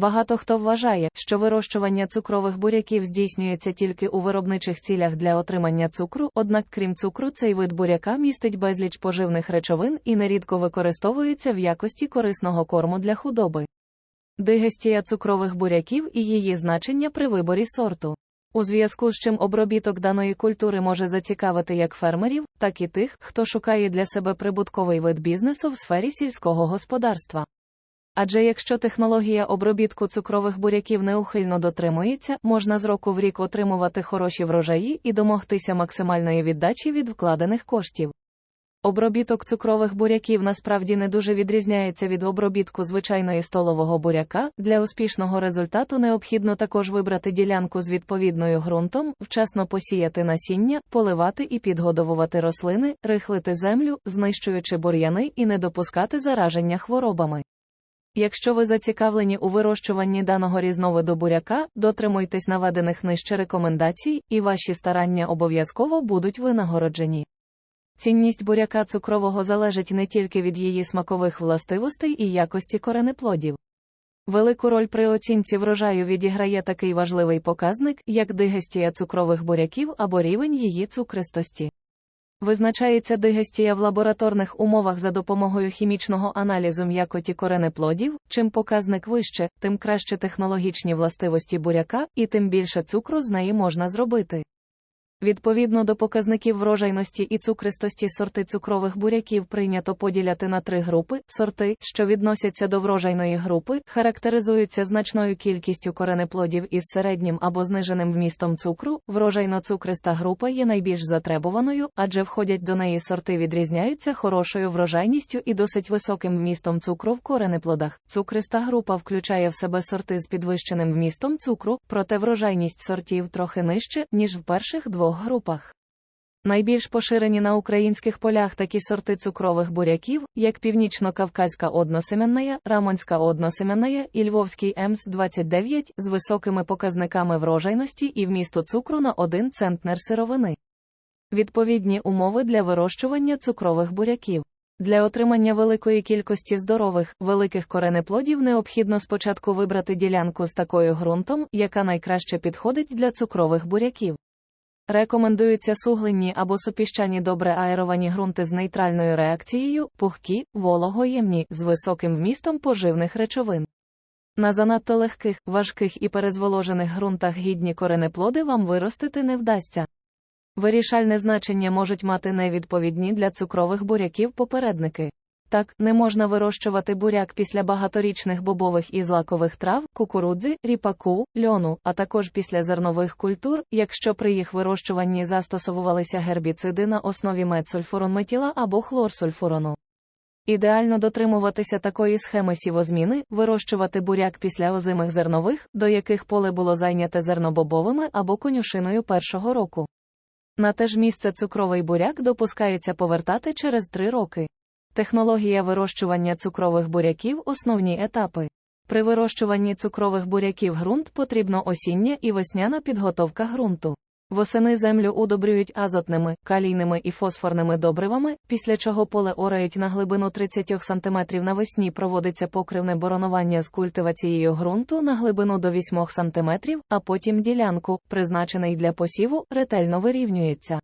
Багато хто вважає, що вирощування цукрових буряків здійснюється тільки у виробничих цілях для отримання цукру, однак, крім цукру, цей вид буряка містить безліч поживних речовин і нерідко використовується в якості корисного корму для худоби. Дигестія цукрових буряків і її значення при виборі сорту. У зв'язку з чим обробіток даної культури може зацікавити як фермерів, так і тих, хто шукає для себе прибутковий вид бізнесу в сфері сільського господарства. Адже якщо технологія обробітку цукрових буряків неухильно дотримується, можна з року в рік отримувати хороші врожаї і домогтися максимальної віддачі від вкладених коштів. Обробіток цукрових буряків насправді не дуже відрізняється від обробітку звичайної столового буряка. Для успішного результату необхідно також вибрати ділянку з відповідною ґрунтом, вчасно посіяти насіння, поливати і підгодовувати рослини, рихлити землю, знищуючи бур'яни і не допускати зараження хворобами. Якщо ви зацікавлені у вирощуванні даного різновиду буряка, дотримуйтесь наведених нижче рекомендацій, і ваші старання обов'язково будуть винагороджені. Цінність буряка цукрового залежить не тільки від її смакових властивостей і якості коренеплодів. Велику роль при оцінці врожаю відіграє такий важливий показник, як дигестія цукрових буряків або рівень її цукристості. Визначається дигестія в лабораторних умовах за допомогою хімічного аналізу м'якоті коренеплодів, чим показник вище, тим краще технологічні властивості буряка, і тим більше цукру з неї можна зробити. Відповідно до показників врожайності і цукристості сорти цукрових буряків прийнято поділяти на три групи. Сорти, що відносяться до врожайної групи, характеризуються значною кількістю коренеплодів із середнім або зниженим вмістом цукру. Врожайно-цукриста група є найбільш затребуваною, адже входять до неї сорти відрізняються хорошою врожайністю і досить високим вмістом цукру в коренеплодах. Цукриста група включає в себе сорти з підвищеним вмістом цукру, проте врожайність сортів трохи нижче, ніж в перших двох групах. Найбільш поширені на українських полях такі сорти цукрових буряків, як північно-кавказька односеменная, рамонська односеменная і львовський МС-29 з високими показниками врожайності і вмісту цукру на 1 центнер сировини. Відповідні умови для вирощування цукрових буряків. Для отримання великої кількості здорових, великих коренеплодів необхідно спочатку вибрати ділянку з такою ґрунтом, яка найкраще підходить для цукрових буряків. Рекомендуються суглинні або супіщані добре аеровані ґрунти з нейтральною реакцією, пухкі, вологоємні, з високим вмістом поживних речовин. На занадто легких, важких і перезволожених ґрунтах гідні коренеплоди вам виростити не вдасться. Вирішальне значення можуть мати невідповідні для цукрових буряків попередники. Так, не можна вирощувати буряк після багаторічних бобових і злакових трав, кукурудзи, ріпаку, льону, а також після зернових культур, якщо при їх вирощуванні застосовувалися гербіциди на основі медсульфуронметіла або хлорсульфурону. Ідеально дотримуватися такої схеми сівозміни, вирощувати буряк після озимих зернових, до яких поле було зайняте зернобобовими або конюшиною першого року. На те ж місце цукровий буряк допускається повертати через три роки. Технологія вирощування цукрових буряків основні етапи. При вирощуванні цукрових буряків ґрунт потрібно осіння і весняна підготовка ґрунту. Восени землю удобрюють азотними, калійними і фосфорними добривами, після чого поле орають на глибину 30 см навесні проводиться покривне боронування з культивацією ґрунту на глибину до 8 см, а потім ділянку, призначений для посіву, ретельно вирівнюється.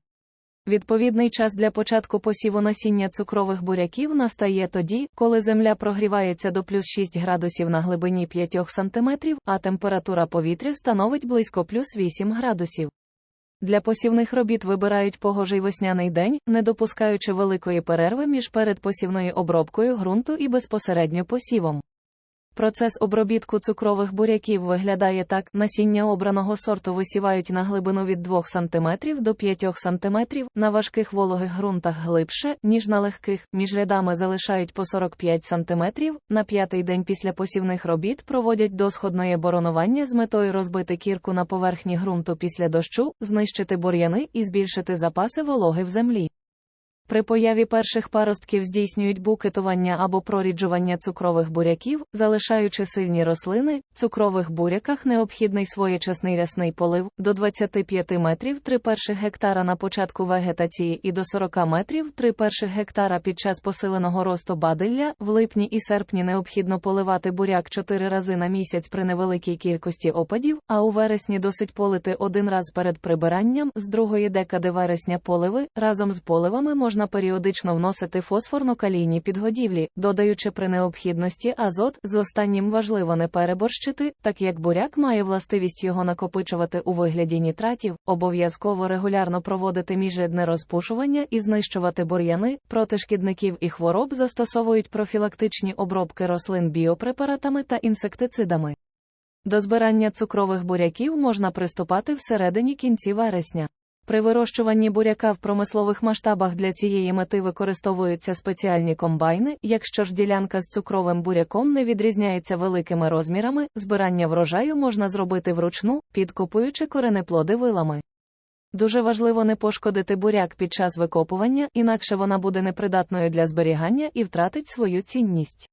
Відповідний час для початку посіву насіння цукрових буряків настає тоді, коли земля прогрівається до плюс 6 градусів на глибині 5 см, а температура повітря становить близько плюс 8 градусів. Для посівних робіт вибирають погожий весняний день, не допускаючи великої перерви між передпосівною обробкою ґрунту і безпосередньо посівом. Процес обробітку цукрових буряків виглядає так: насіння обраного сорту висівають на глибину від 2 см до 5 см, на важких вологих ґрунтах глибше, ніж на легких, між рядами залишають по 45 см, на п'ятий день після посівних робіт проводять досходне боронування з метою розбити кірку на поверхні ґрунту після дощу, знищити бур'яни і збільшити запаси вологи в землі. При появі перших паростків здійснюють букетування або проріджування цукрових буряків, залишаючи сильні рослини. В цукрових буряках необхідний своєчасний рясний полив до 25 метрів 3 перших гектара на початку вегетації і до 40 метрів 3 перших гектара під час посиленого росту бадилля. В липні і серпні необхідно поливати буряк 4 рази на місяць при невеликій кількості опадів, а у вересні досить полити один раз перед прибиранням. З другої декади вересня поливи разом з поливами можна періодично вносити фосфорно-калійні підгодівлі, додаючи при необхідності азот. З останнім важливо не переборщити, так як буряк має властивість його накопичувати у вигляді нітратів, обов'язково регулярно проводити міжрядне розпушування і знищувати бур'яни, проти шкідників і хвороб застосовують профілактичні обробки рослин біопрепаратами та інсектицидами. До збирання цукрових буряків можна приступати всередині кінці вересня. При вирощуванні буряка в промислових масштабах для цієї мети використовуються спеціальні комбайни. Якщо ж ділянка з цукровим буряком не відрізняється великими розмірами, збирання врожаю можна зробити вручну, підкопуючи коренеплоди вилами. Дуже важливо не пошкодити буряк під час викопування, інакше вона буде непридатною для зберігання і втратить свою цінність.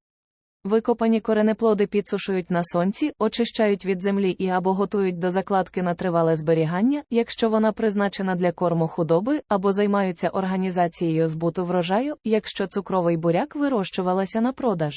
Викопані коренеплоди підсушують на сонці, очищають від землі і або готують до закладки на тривале зберігання, якщо вона призначена для корму худоби, або займаються організацією збуту врожаю, якщо цукровий буряк вирощувалася на продаж.